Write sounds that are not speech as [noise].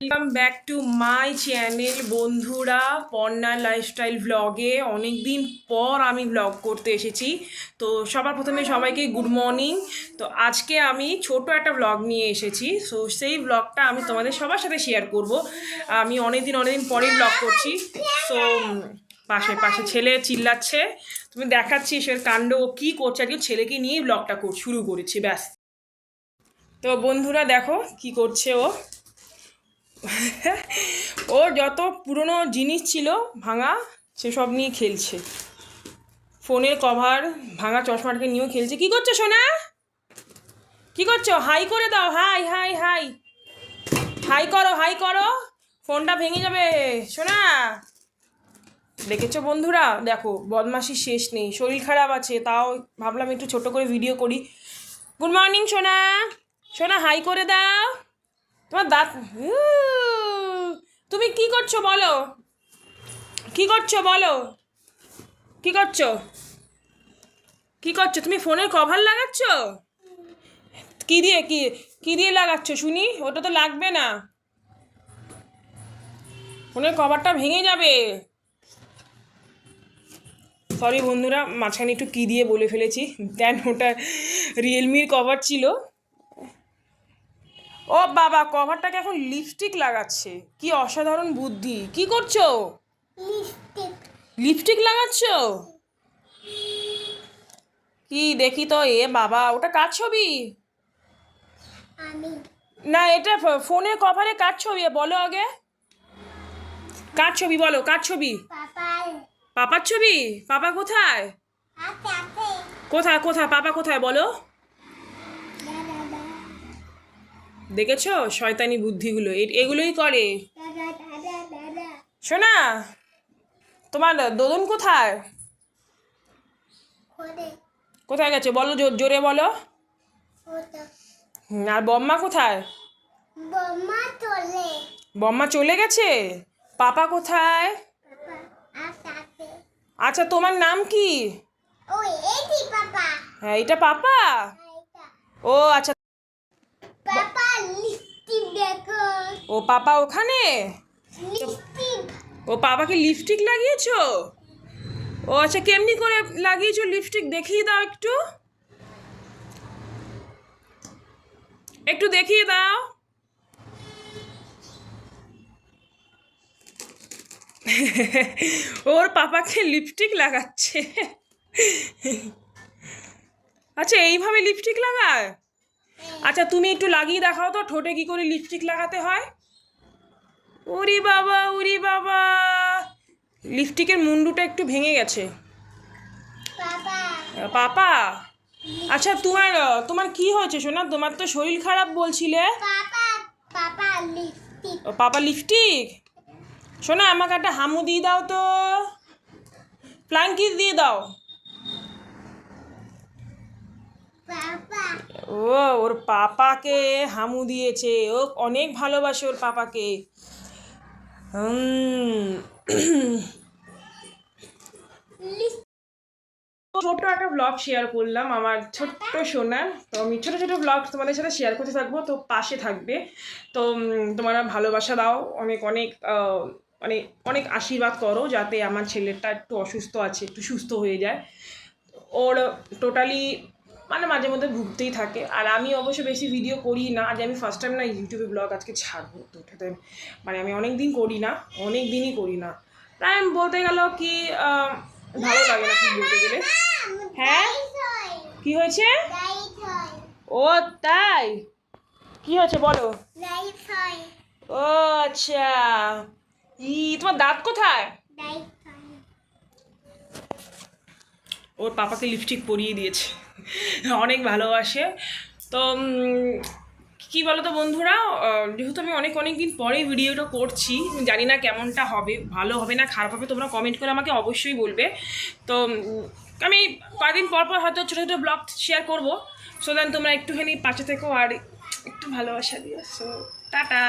Welcome back to my channel বন্ধুরা Parna lifestyle ব্লগে অনেক দিন পর আমি ব্লগ করতে এসেছি। তো সবার প্রথমে সবাইকে গুড মর্নিং তো আজকে আমি ছোট একটা ভ্লগ নিয়ে এসেছি। সো সেই ব্লগটা আমি তোমাদের সবার সাথে শেয়ার করব। আমি অনেক দিন অনেক দিন পরেই ভ্লগ করছি সো পাশে পাশে ছেলে চিল্লাচ্ছে। তুমি দেখাচ্ছি সে কাণ্ড, ও কী করছে আজকে ছেলেকে নিয়েই ব্লগটা শুরু করেছি, ব্যাস। তো বন্ধুরা দেখো কি করছে ও। ওর যত পুরনো জিনিস ছিল ভাঙা, সেসব নিয়ে খেলছে। ফোনের কভার, ভাঙা চশমাটাকে নিয়েও খেলছে। কি করছ সোনা? কি করছ? হাই করে দাও। Hi hi hi. হাই করো হাই করো। ফোনটা ভেঙে যাবে। সোনা! দেখেছ বন্ধুরা? দেখো বদমাসি শেষ নেই। শরীর খারাপ আছে, তাও ভাবলাম একটু ছোট করে ভিডিও করি। গুড মর্নিং সোনা। সোনা, হাই করে দাও। তোমার দাঁত তুমি কি করছ বলো? কি করছ বলো? কি করছ? কি করছ? তুমি ফোনের কভার লাগাচ্ছ? কি দিয়ে, কি কি দিয়ে লাগাচ্ছ শুনি? ওটা তো লাগবে না। ফোনের কভারটা ভেঙে যাবে। সরি বন্ধুরা, মাঝখানে একটু কি দিয়ে বলে ফেলেছি। দেন ওটা রিয়েলমির কভার ছিল। ও বাবা কভারটাকে এখন লিপস্টিক লাগাচ্ছে। কি অসাধারণ বুদ্ধি। কি করছ? লিপস্টিক লাগাচ্ছ? কি দেখি তো এ বাবা ওটা কার ছবি? না এটা ফ- ফোনের কভারে কার ছবি? বলো আগে। কার ছবি বলো কার ছবি? পাপার। ছবি? পাপা কোথায়? হাতে কোথায় কোথায়? পাপা কোথায় বলো? দেখেছ? শয়তানি বুদ্ধিগুলো। এগুলোই করে। শোনা তোমার দোদন কোথায়? কোথায় গেছে? বলো জোরে বলো। আর বম্মা কোথায়? বম্মা চলে। গেছে? পাপা কোথায়? আচ্ছা তোমার নাম কি? ওই এটি পাপা। হ্যাঁ এটা পাপা? ও আচ্ছা পাপা লিপস্টিক দেখো ও পাপা ওখানে? ও পাপাকে লিপস্টিক লাগিয়েছো? ও আচ্ছা কেমনি করে লাগিয়েছো লিপস্টিক দেখিয়ে দাও একটু। একটু দেখিয়ে দাও। [laughs] ওর পাপাকে লিপস্টিক লাগাচ্ছে। আচ্ছা এইভাবে লিপস্টিক লাগায়? আচ্ছা তুমি একটু লাগিয়ে দেখাও তো ঠোঁটে কি করে লিপস্টিক লাগাতে হয়? ওরে বাবা ওরে বাবা। লিপস্টিকের মুন্ডুটা একটু ভেঙে গেছে। পাপা। আচ্ছা তোমার তোমার কি হয়েছে শোনা তোমার তো শরীর খারাপ বলছিলে। পাপা লিপস্টিক শোনা আমাকে একটা হামু দিয়ে দাও তো। প্লাঙ্কিস দিয়ে দাও? ও ওর পাপাকে হামু দিয়েছে। ও অনেক ভালোবাসে ওর পাপাকে। ছোট্ট একটা ব্লগ শেয়ার করলাম আমার ছোট্ট সোনা তো আমি ছোটো ছোটো ব্লগ তোমাদের সাথে শেয়ার করতে থাকব, তো পাশে থাকবে। তো তোমরা ভালোবাসা দাও, অনেক অনেক মানে অনেক আশীর্বাদ করো যাতে আমার ছেলেটা একটু অসুস্থ আছে, একটু সুস্থ হয়ে যায়। ওর টোটালি মানে মাঝে মধ্যে ভুগতেই থাকে। আর আমি অবশ্য বেশি ভিডিও করি না আজ আমি ফার্স্ট টাইম না ইউটিউবে ব্লগ আজকে ছাড়বো। তো ওটাতে মানে আমি অনেক দিন করি না অনেক দিনই করি না। তাই আমি বলতে গেল কি ভালো লাগে না ঠিক বলতে গেলে। হ্যাঁ? কি হয়েছে? ও, তাই? কি হয়েছে বলো? ও আচ্ছা। ই, তোমার দাঁত কোথায় লাইট হয় ওর পাপাকে লিপস্টিক পরিয়ে দিয়েছে। অনেক ভালোবাসে। তো কী বলো তো বন্ধুরা যেহেতু আমি অনেক অনেক দিন পরেই ভিডিওটা করছি জানি না কেমনটা হবে, ভালো হবে না খারাপ হবে, তোমরা কমেন্ট করে আমাকে অবশ্যই বলবে। তো আমি কয়েকদিন পর পর হয়তো ছোটো ছোটো ব্লগ শেয়ার করব। সো দেন তোমরা একটুখানি পাশে থেকো আর একটু ভালোবাসা দিও। So tata.